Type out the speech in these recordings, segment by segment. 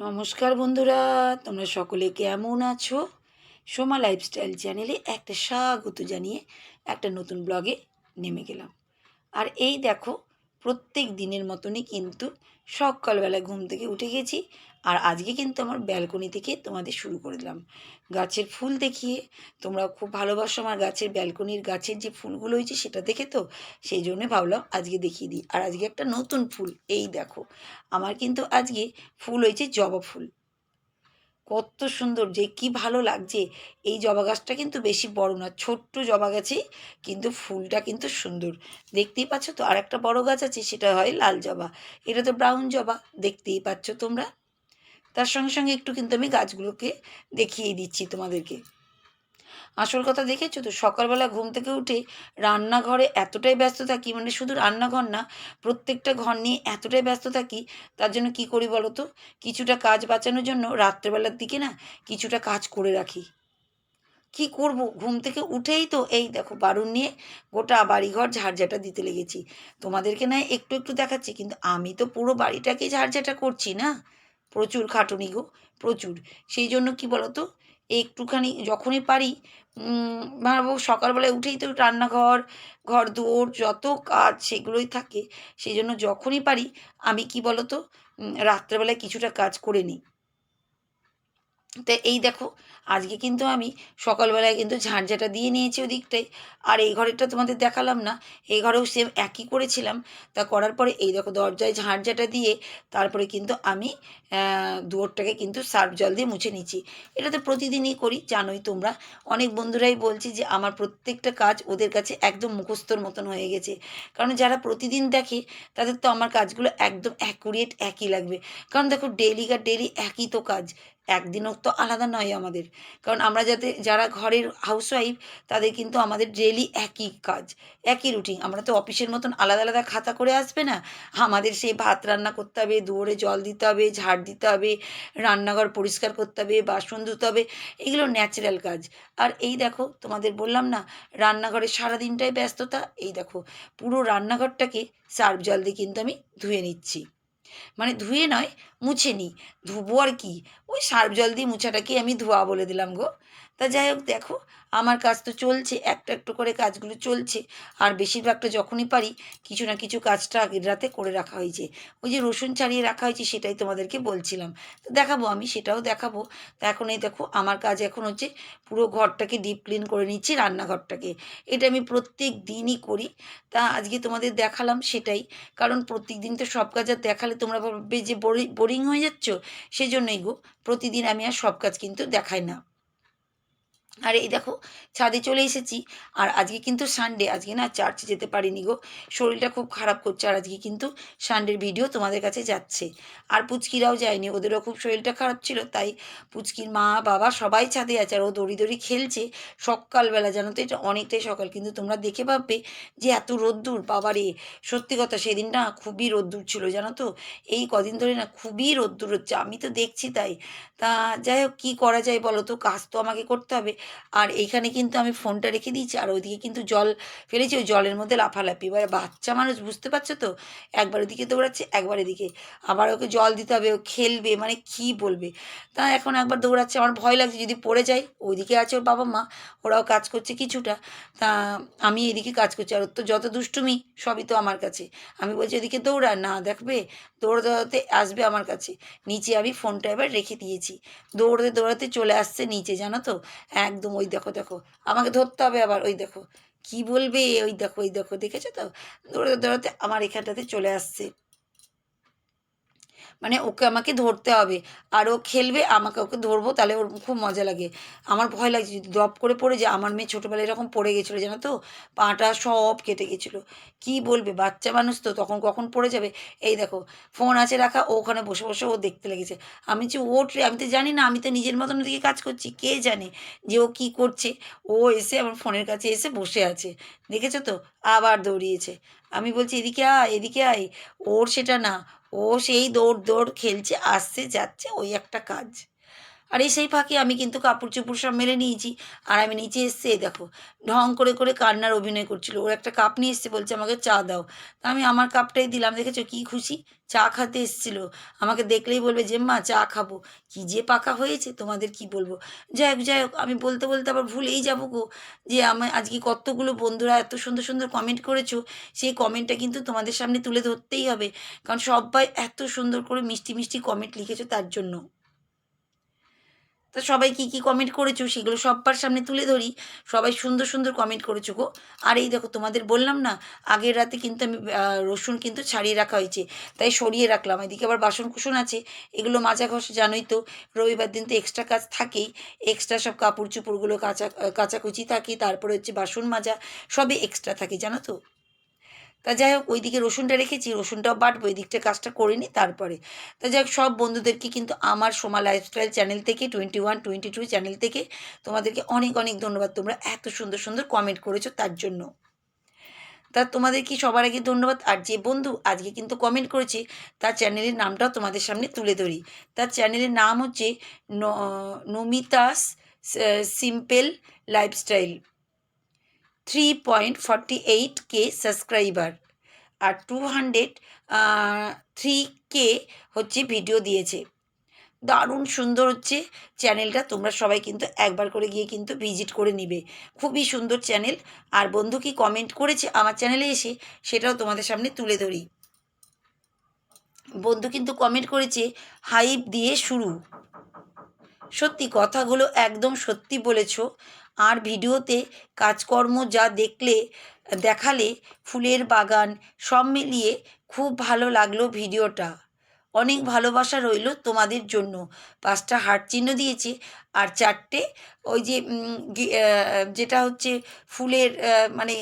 নমস্কার বন্ধুরা, তোমরা সকলে কেমন আছো? সোমা লাইফস্টাইল চ্যানেলে একটা স্বাগত জানিয়ে একটা নতুন ব্লগে নেমে গেলাম। আর এই দেখো, প্রত্যেক দিনের মতনই কিন্তু সকালবেলা ঘুম থেকে উঠে গেছি আর আজকে কিন্তু আমার ব্যালকনি থেকে তোমাদের শুরু করে দিলাম। গাছের ফুল দেখিয়ে তোমরা খুব ভালোবাসো আমার গাছের ব্যালকনির গাছের যে ফুলগুলো হয়েছে সেটা দেখে তো সেই জন্যে ভাবলাম আজকে দেখিয়ে দিই। আর আজকে একটা নতুন ফুল, এই দেখো। আমার কিন্তু আজকে ফুল হয়েছে জবা ফুল। কত সুন্দর যে কি ভালো লাগছে। এই জবা গাছটা কিন্তু বেশি বড় না, ছোট্ট জবা গাছেই কিন্তু ফুলটা কিন্তু সুন্দর। দেখতেই পাচ্ছ তো আর একটা বড় গাছ আছে, সেটা হয় লাল জবা। এটা তো ব্রাউন জবা, দেখতেই পাচ্ছ তোমরা। তার সঙ্গে সঙ্গে একটু কিন্তু আমি গাছগুলোকে দেখিয়ে দিচ্ছি তোমাদেরকে। আসল কথা দেখেছ তো? সকালবেলা ঘুম থেকে উঠে রান্নাঘরে এতটাই ব্যস্ত থাকি মানে শুধু রান্নাঘর না, প্রত্যেকটা ঘর নিয়ে এতটাই ব্যস্ত থাকি, তার জন্য কি করি বলো তো? কিছুটা কাজ বাঁচানোর জন্য রাত্রেবেলার দিকে না কিছুটা কাজ করে রাখি। কি করব? ঘুম থেকে উঠেই তো এই দেখো বারুন নিয়ে গোটা বাড়িঘর ঝাড়ঝাটা দিতে লেগেছি। তোমাদেরকে না একটু একটু দেখাচ্ছি, কিন্তু আমি তো পুরো বাড়িটাকে ঝাড়ঝাটা করছি না? প্রচুর খাটুনি গো, প্রচুর। সেই জন্য কি বলতো একটুখানি যখনই পারি ভাবো সকালবেলায় উঠেই তো রান্নাঘর, ঘর দুয়ার, যত কাজ সেগুলোই থাকে, সেই জন্য যখনই পারি, আমি কি বলতো রাত্রেবেলায় কিছুটা কাজ করে নিই। তো এই দেখো, আজকে কিন্তু আমি সকালবেলায় কিন্তু ঝাঁঝাটা দিয়ে নিয়েছি ওদিকটায়। আর এই ঘরেরটা তোমাদের দেখালাম না, এই ঘরেও সেম একই করেছিলাম। তা করার পরে এই দেখো দরজায় ঝাঁঝাটা দিয়ে তারপরে কিন্তু আমি দুয়ারটাকে কিন্তু সার্ফ জল দিয়ে মুছে নিচ্ছি। এটা তো প্রতিদিনই করি, জানোই তোমরা। অনেক বন্ধুরাই বলছি যে আমার প্রত্যেকটা কাজ ওদের কাছে একদম মুখস্থর মতন হয়ে গেছে। কারণ যারা প্রতিদিন দেখে, তাদের তো আমার কাজগুলো একদম অ্যাকুরেট একই লাগবে। কারণ দেখো ডেলিকার ডেলি একই তো কাজ। একদিনও তো আলাদা নয় আমাদের। কারণ আমরা যাতে, যারা ঘরের হাউসওয়াইফ তাদের কিন্তু আমাদের ডেলি একই কাজ, একই রুটিন আমরা তো অফিসের মতন আলাদা আলাদা খাতা করে আসবে না। আমাদের সেই ভাত রান্না করতে হবে, দুয়ারে জল দিতে হবে, ঝাড় দিতে হবে, রান্নাঘর পরিষ্কার করতে হবে, বাসন ধুতে হবে, এগুলো ন্যাচারাল কাজ। আর এই দেখো, তোমাদের বললাম না, রান্নাঘরে সারাদিনটাই ব্যস্ততা। এই দেখো, পুরো রান্নাঘরটাকে সার্ফ জল দিয়ে কিন্তু আমি ধুয়ে নিচ্ছি। মানে ধুয়ে নয় মুছে নিই। ধুবো আর কি। ওই সার্ফ জল দিয়ে মুছাটাকেই আমি ধোয়া বলে দিলাম গো। তা যাই হোক, দেখো, আমার কাজ তো চলছে, একটা একটু করে কাজগুলো চলছে। আর বেশিরভাগটা যখনই পারি, কিছু না কিছু কাজটা আগের রাতে করে রাখা হয়েছে। ওই যে রসুন ছাড়িয়ে রাখা হয়েছে, সেটাই তোমাদেরকে বলছিলাম। তো দেখাবো আমি, সেটাও দেখাবো। তা এখন এই দেখো, আমার কাজ এখন হচ্ছে পুরো ঘরটাকে ডিপ ক্লিন করে নিচ্ছি, রান্নাঘরটাকে। এটা আমি প্রত্যেক দিনই করি। তা আজকে তোমাদের দেখালাম সেটাই। কারণ প্রত্যেক দিন তো সব কাজ আর দেখালে তোমরা ভাববে যে বোরিং হয়ে যাচ্ছ? সেজন্যই গো, প্রতিদিন আমি আর সব কাজ কিন্তু দেখাই না। আর এই দেখো, ছাদে চলে এসেছি। আর আজকে কিন্তু সানডে আজকে না চার্চে যেতে পারিনি গো। শরীরটা খুব খারাপ করছে আর আজকে কিন্তু সানডের ভিডিও তোমাদের কাছে যাচ্ছে। আর পুচকিরাও যায়নি, ওদেরও খুব শরীরটা খারাপ ছিল, তাই পুচকির মা, বাবা সবাই ছাদে আছে আর ও দড়ি দড়ি খেলছে সকালবেলা। জানো তো এটা অনেকটাই সকাল, কিন্তু তোমরা দেখে ভাববে যে এত রোদ্দুর, বাবারে। সত্যি কথা, সেদিন না খুবই রোদ্দুর ছিল, জানো তো? এই কদিন ধরে না খুবই রোদ্দুর হচ্ছে, আমি তো দেখছি তাই। তা যাই হোক, কী করা যায় বলো তো? কাজ তো আমাকে করতে হবে। আর এইখানে কিন্তু আমি ফোনটা রেখে দিয়েছি, আর ওইদিকে কিন্তু জল ফেলেছি, ওই জলের মধ্যে লাফালাফি। এবার বাচ্চা মানুষ বুঝতে পারছ তো? একবার ওদিকে দৌড়াচ্ছে, একবার এদিকে। আবার ওকে জল দিতে হবে, ও খেলবে মানে কি বলবে? তা এখন একবার দৌড়াচ্ছে, আমার ভয় লাগছে, যদি পড়ে যায়, ওইদিকে আছে ওর বাবা মা, ওরাও কাজ করছে কিছুটা। তা আমি এদিকে কাজ করছি, আর ওর তো যত দুষ্টুমি, সবই তো আমার কাছে। আমি বলছি ওদিকে দৌড়া, না দেখবে? দৌড়ে দৌড়াতে আসবে আমার কাছে। নিচে আমি ফোনটা এবার রেখে দিয়েছি। দৌড়তে, দৌড়াতে চলে আসছে নিচে, জানো তো? একদম ওই দেখো দেখো। আমাকে ধরতে হবে আবার, ওই দেখো। কি বলবে? ওই দেখো ওই দেখো। দেখেছ তো? দৌড়াতে দৌড়াতে আমার এখানটাতে চলে আসছে। মানে ওকে আমাকে ধরতে হবে। আর ও খেলবে, আমাকে ওকে ধরবো, তাহলে ওর খুব মজা লাগে। আমার ভয় লাগছে, যদি দপ করে পড়ে যে আমার মেয়ে ছোটোবেলায় এরকম পড়ে গেছিল, জানো তো? পাটা সব কেটে গেছিল। কি বলবে? বাচ্চা মানুষ তো, তখন কখন পড়ে যাবে? এই দেখো ফোন আছে রাখা, ও ওখানে বসে বসে ও দেখতে লেগেছে। আমি যে ওট রে আমি তো জানি না, আমি তো নিজের মতন দিকে কাজ করছি, কে জানে যে ও কী করছে? ও এসে আমার ফোনের কাছে এসে বসে আছে। দেখেছ তো? আবার দৌড়িয়েছে। আমি বলছি, এদিকে আয় এদিকে আয়। ওর সেটা না ও সেই দৌড় দৌড় খেলছে আসছে যাচ্ছে ওই একটা কাজ। আর এই সেই ফাঁকে আমি কিন্তু কাপড় চোপড় সব মেলে নিয়েছি। আর আমি নিচে এসছে দেখো, ঢং করে করে কান্নার অভিনয় করছিল। ওর একটা কাপ নিয়ে এসছে, বলছে আমাকে চা দাও। তা আমি আমার কাপটাই দিলাম, দেখেছ কী খুশি? চা খাতে এসেছিল। আমাকে দেখলেই বলবে যে, মা, চা খাব। কী যে পাকা হয়েছে, তোমাদের কি বলব? যাই হোক যাই হোক, আমি বলতে বলতে আবার ভুলেই যাব গো, যে আমার আজকে কতগুলো বন্ধুরা এত সুন্দর সুন্দর কমেন্ট করেছ, সেই কমেন্টটা কিন্তু তোমাদের সামনে তুলে ধরতেই হবে। কারণ সবাই এত সুন্দর করে মিষ্টি মিষ্টি কমেন্ট লিখেছো তার জন্য। তা সবাই কী কী কমেন্ট করেছ? সেগুলো সব্বার সামনে তুলে ধরি। সবাই সুন্দর সুন্দর কমেন্ট করেছ গো। আর এই দেখো, তোমাদের বললাম না, আগের রাতে কিন্তু আমি রসুন কিন্তু ছাড়িয়ে রাখা হয়েছে। তাই সরিয়ে রাখলাম। এদিকে আবার বাসন কুসন আছে। এগুলো মাজা ঘষ জানোই তো, রবিবার দিন তো এক্সট্রা কাজ থাকেই। এক্সট্রা সব কাপড় চোপড়গুলো কাচা, কাচাকুচি থাকে। তারপরে হচ্ছে বাসন মাজা, সবই এক্সট্রা থাকে, জানো তো? তা যাই হোক, ওইদিকে রসুনটা রেখেছি, রসুনটাও বাটবো ওই দিকটা কাজটা করে নিই তারপরে। তা যাই হোক, সব বন্ধুদেরকে কিন্তু আমার সোমা লাইফস্টাইল চ্যানেল থেকে twenty one twenty two channel থেকে তোমাদেরকে অনেক অনেক ধন্যবাদ। তোমরা এত সুন্দর সুন্দর কমেন্ট করেছ তার জন্য। তা তোমাদের কি সবার আগে ধন্যবাদ? আর যে বন্ধু আজকে কিন্তু কমেন্ট করেছে, তার চ্যানেলের নামটাও তোমাদের সামনে তুলে ধরি। তার চ্যানেলের নাম হচ্ছে Namita's simple lifestyle three point forty eight K subscriber আর টু হান্ড্রেড থ্রি কে হচ্ছে ভিডিও দিয়েছে। দারুণ সুন্দর হচ্ছে চ্যানেলটা তোমরা সবাই কিন্তু একবার করে গিয়ে কিন্তু ভিজিট করে নিবে। খুবই সুন্দর চ্যানেল আর বন্ধু কি কমেন্ট করেছে আমার চ্যানেলে এসে, সেটাও তোমাদের সামনে তুলে ধরি। বন্ধু কিন্তু কমেন্ট করেছে হাইপ দিয়ে শুরু। সত্যি কথাগুলো একদম সত্যি বলেছ। আর ভিডিওতে কাজকর্ম যা দেখলে, দেখালে ফুলের বাগান, সব মিলিয়ে খুব ভালো লাগল ভিডিওটা। অনেক ভালোবাসা রইল তোমাদের জন্য। পাঁচটা হার্ট চিহ্ন দিয়েছে। আর চারটে ওই যে যেটা হচ্ছে ফুলের মানে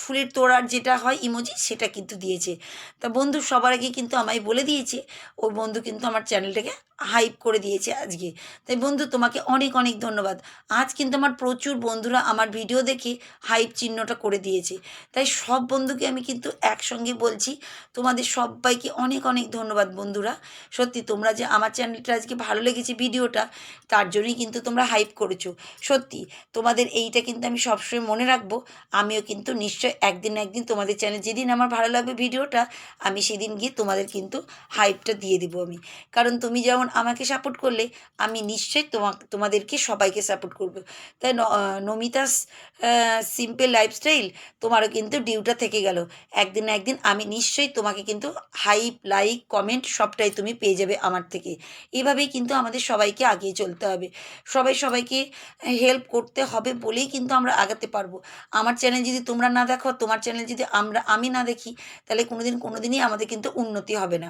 ফুলের তোড়ার যেটা হয় ইমোজি সেটা কিন্তু দিয়েছে। তা বন্ধু সবার আগে কিন্তু আমায় বলে দিয়েছে ওই বন্ধু কিন্তু আমার চ্যানেলটাকে হাইপ করে দিয়েছে আজকে। তাই বন্ধু তোমাকে অনেক অনেক ধন্যবাদ। আজ কিন্তু আমার প্রচুর বন্ধুরা আমার ভিডিও দেখে হাইপ চিহ্নটা করে দিয়েছে। তাই সব বন্ধুকে আমি কিন্তু একসঙ্গে বলছি, তোমাদের সবাইকে অনেক অনেক ধন্যবাদ বন্ধুরা। সত্যি তোমরা যে আমার চ্যানেলটা আজকে ভালো লেগেছে ভিডিওটা, তার জন্যই কিন্তু তোমরা হাইপ করেছ। সত্যি, তোমাদের এইটা কিন্তু আমি সবসময় মনে রাখব। আমিও কিন্তু নিশ্চয় একদিন একদিন তোমাদের চ্যানেল যেদিন আমার ভালো লাগবে ভিডিওটা, আমি সেদিন গিয়ে তোমাদের কিন্তু হাইপটা দিয়ে দিব আমি। কারণ তুমি যেমন আমাকে সাপোর্ট করলে, আমি নিশ্চয়ই তোমা, তোমাদেরকে সবাইকে সাপোর্ট করব। তাই নমিতাস সিম্পল লাইফস্টাইল তোমারও কিন্তু ডিউটা থেকে গেল। একদিন একদিন আমি নিশ্চয়ই তোমাকে কিন্তু হাইপ লাইক কমেন্ট সবটাই তুমি পেয়ে যাবে আমার থেকে। এভাবেই কিন্তু আমাদের সবাইকে আগিয়ে চলতে হবে। সবাই সবাইকে হেল্প করতে হবে বলেই কিন্তু আমরা আগাতে পারব। আমার চ্যানেল যদি তোমরা না দেখো, তোমার চ্যানেল যদি আমরা, আমি না দেখি, তাহলে কোনোদিন, কোনোদিনই আমাদের কিন্তু উন্নতি হবে না।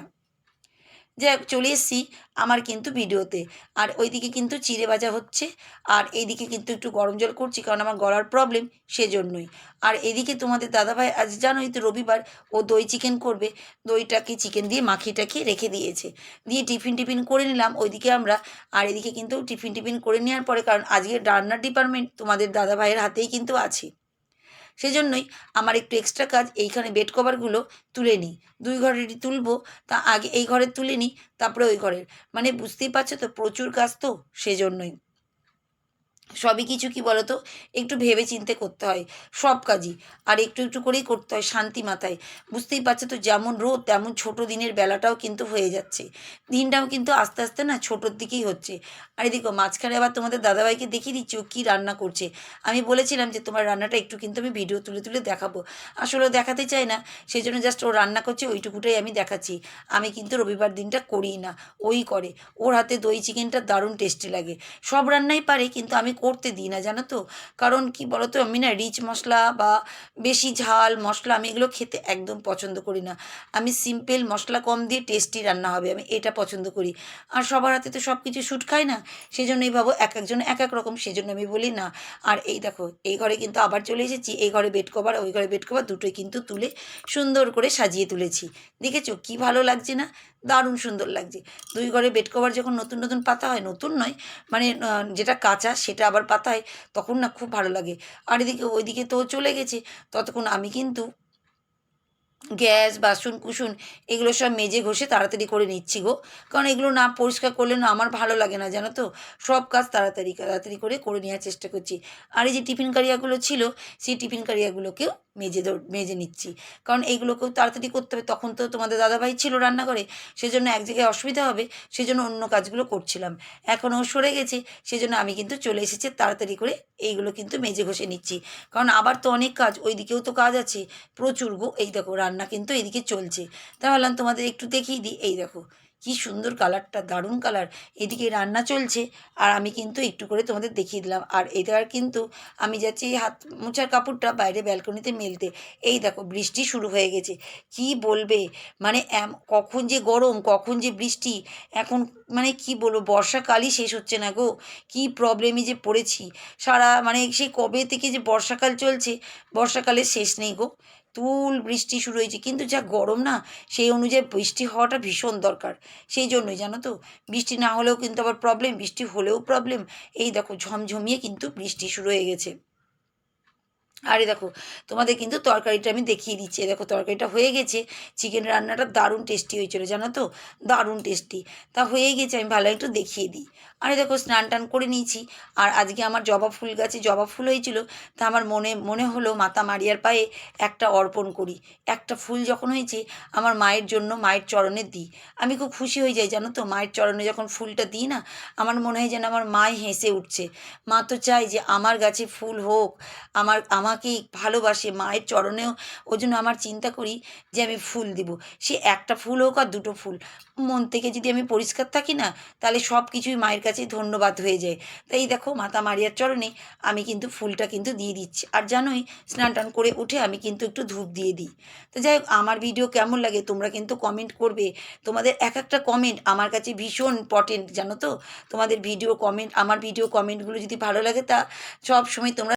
হোক, চলে এসেছি আমার কিন্তু ভিডিওতে। আর ওইদিকে কিন্তু চিড়ে ভাজা হচ্ছে আর এইদিকে কিন্তু একটু গরম জল করছি কারণ আমার গলার প্রবলেম সেজন্যই। আর এদিকে তোমাদের দাদাভাই আজ জানোই তো রবিবার ও দই চিকেন করবে। দইটাকে চিকেন দিয়ে মাখিয়ে টাখিয়ে রেখে দিয়েছে। দিয়ে টিফিন টিফিন করে নিলাম ওইদিকে আমরা আর এদিকে কিন্তু টিফিন টিফিন করে নেওয়ার পরে কারণ আজকে রান্নার ডিপার্টমেন্ট তোমাদের দাদাভাইয়ের হাতেই কিন্তু আছে। সেজন্যই আমার একটু এক্সট্রা কাজ এইখানে বেড কভারগুলো তুলে নিই। দুই ঘরেরই তুলবো, তা আগে এই ঘরের তুলে নিই, তারপরে ওই ঘরের। মানে বুঝতেই পারছ তো প্রচুর কাজ তো, সেজন্যই। সবই কিছু কি বলতো? একটু ভেবে চিন্তে করতে হয় সব কাজই। আর একটু একটু করেই করতে হয় শান্তি মাথায়। বুঝতেই পারছ তো যেমন রোদ, তেমন ছোট দিনের বেলাটাও কিন্তু হয়ে যাচ্ছে। দিনটাও কিন্তু আস্তে আস্তে না ছোটোর দিকেই হচ্ছে। আর এদিকে মাঝখানে আবার তোমাদের দাদাভাইকে দেখিয়ে দিচ্ছি, ও কী রান্না করছে। আমি বলেছিলাম যে তোমার রান্নাটা একটু কিন্তু আমি ভিডিও তুলে তুলে দেখাবো। আসলে দেখাতে চাই না সেই জন্য জাস্ট ও রান্না করছে, ওইটুকুটাই আমি দেখাচ্ছি। আমি কিন্তু রবিবার দিনটা করি না, ওই করে। ওর হাতে দই চিকেনটা দারুণ টেস্টি লাগে। সব রান্নাই পারে, কিন্তু আমি করতে দিই না, জানো তো? কারণ কি বলতো, আমি না রিচ মশলা বা বেশি ঝাল মশলা আমি এগুলো খেতে একদম পছন্দ করি না। আমি সিম্পল মশলা কম দিয়ে টেস্টি রান্না হবে, আমি এটা পছন্দ করি। আর সবার হাতে তো সব কিছু শ্যুট খায় না সেই জন্যই ভাবো এক একজন এক এক রকম সেই জন্য আমি বলি না। আর এই দেখো, এই ঘরে কিন্তু আবার চলে এসেছি, এই ঘরে বেড কভার ওই ঘরে বেড কভার দুটোই কিন্তু তুলে সুন্দর করে সাজিয়ে তুলেছি। দেখেছ? কি ভালো লাগছে না? দারুণ সুন্দর লাগছে। দুই ঘরে বেড কভার যখন নতুন নতুন পাতা হয়, নতুন নয় মানে যেটা কাঁচা সেটা আবার পাতায়, তখন না খুব ভালো লাগে। আর এদিকে, ওইদিকে তো চলে গেছে। ততক্ষণ আমি কিন্তু গ্যাস, বাসন, কুসুন, এগুলো সব মেজে ঘষে তাড়াতাড়ি করে নিচ্ছি গো। কারণ এগুলো না পরিষ্কার করলে না আমার ভালো লাগে না, জানো তো? সব কাজ তাড়াতাড়ি তাড়াতাড়ি করে করে নেওয়ার চেষ্টা করছি। আর এই যে টিফিন কারিয়াগুলো ছিল, সেই টিফিন কারিয়াগুলোকেও মেজে মেজে নিচ্ছি। কারণ এইগুলোকেও তাড়াতাড়ি করতে হবে। তখন তো তোমাদের দাদাভাই ছিল রান্নাঘরে, সেজন্য এক জায়গায় অসুবিধা হবে, সেজন্য অন্য কাজগুলো করছিলাম। এখন ও সরে গেছে, সেজন্য আমি কিন্তু চলে এসেছি, তাড়াতাড়ি করে এইগুলো কিন্তু মেজে ঘষে নিচ্ছি। কারণ আবার তো অনেক কাজ ওই দিকেও তো কাজ আছে, প্রচুর গো। এই দেখো, রান্না কিন্তু এদিকে চলছে। তা ভাবলাম তোমাদের একটু দেখিয়ে দিই। এই দেখো, কি সুন্দর কালারটা, দারুণ কালার। এদিকে রান্না চলছে আর আমি কিন্তু একটু করে তোমাদের দেখিয়ে দিলাম। আর এটার কিন্তু আমি যাচ্ছি এই হাত মোছার কাপড়টা বাইরে ব্যালকনিতে মেলতে। এই দেখো, বৃষ্টি শুরু হয়ে গেছে। কি বলবে? মানে কখন যে গরম, কখন যে বৃষ্টি। এখন মানে কি বলব, বর্ষাকালই শেষ হচ্ছে না গো। কি প্রবলেমে যে পড়েছি। সারা মানে সেই কবে থেকে যে বর্ষাকাল চলছে, বর্ষাকালের শেষ নেই গো। তুল বৃষ্টি শুরু হয়েছে। কিন্তু যা গরম না, সেই অনুযায়ী বৃষ্টি হওয়াটা ভীষণ দরকার। সেই জন্যই জানো তো, বৃষ্টি না হলেও কিন্তু আবার প্রবলেম বৃষ্টি হলেও প্রবলেম এই দেখো, ঝমঝমিয়ে কিন্তু বৃষ্টি শুরু হয়ে গেছে। আরে দেখো, তোমাদের কিন্তু তরকারিটা আমি দেখিয়ে দিচ্ছি। দেখো, তরকারিটা হয়ে গেছে। চিকেন রান্নাটা দারুণ টেস্টি হয়েছিল, জানো তো? দারুণ টেস্টি তা হয়ে গেছে, আমি ভালো একটু দেখিয়ে দিই। আরে দেখো, স্নান টান করে নিয়েছি। আর আজকে আমার জবা ফুল গাছে জবা ফুল হয়েছিল। তা আমার মনে মনে হলো মাতা মারিয়ার পায়ে একটা অর্পণ করি। একটা ফুল যখন হয়েছে, আমার মায়ের জন্য, মায়ের চরণে দিই। আমি খুব খুশি হয়ে যাই, জানো তো? মায়ের চরণে যখন ফুলটা দিই না, আমার মনে হয় যেন আমার মায় হেসে উঠছে। মা তো চাই যে আমার গাছে ফুল হোক, আমার আমার আমাকেই ভালোবাসে, মায়ের চরণেও ওই জন্য আমার চিন্তা করি যে আমি ফুল দিব। সে একটা ফুল হোক আর দুটো ফুল। মন থেকে যদি আমি পরিষ্কার থাকি না, তাহলে সব কিছুই মায়ের কাছে ধন্যবাদ হয়ে যায়। তাই দেখো মাতা মারিয়ার চরণে আমি কিন্তু ফুলটা কিন্তু দিয়ে দিচ্ছি। আর জানোই, স্নান টান করে উঠে আমি কিন্তু একটু ধূপ দিয়ে দিই। তো যাই হোক, আমার ভিডিও কেমন লাগে তোমরা কিন্তু কমেন্ট করবে। তোমাদের এক একটা কমেন্ট আমার কাছে ভীষণ ইম্পর্টেন্ট জানো তো? তোমাদের ভিডিও কমেন্ট আমার ভিডিও কমেন্টগুলো যদি ভালো লাগে তা সব সময় তোমরা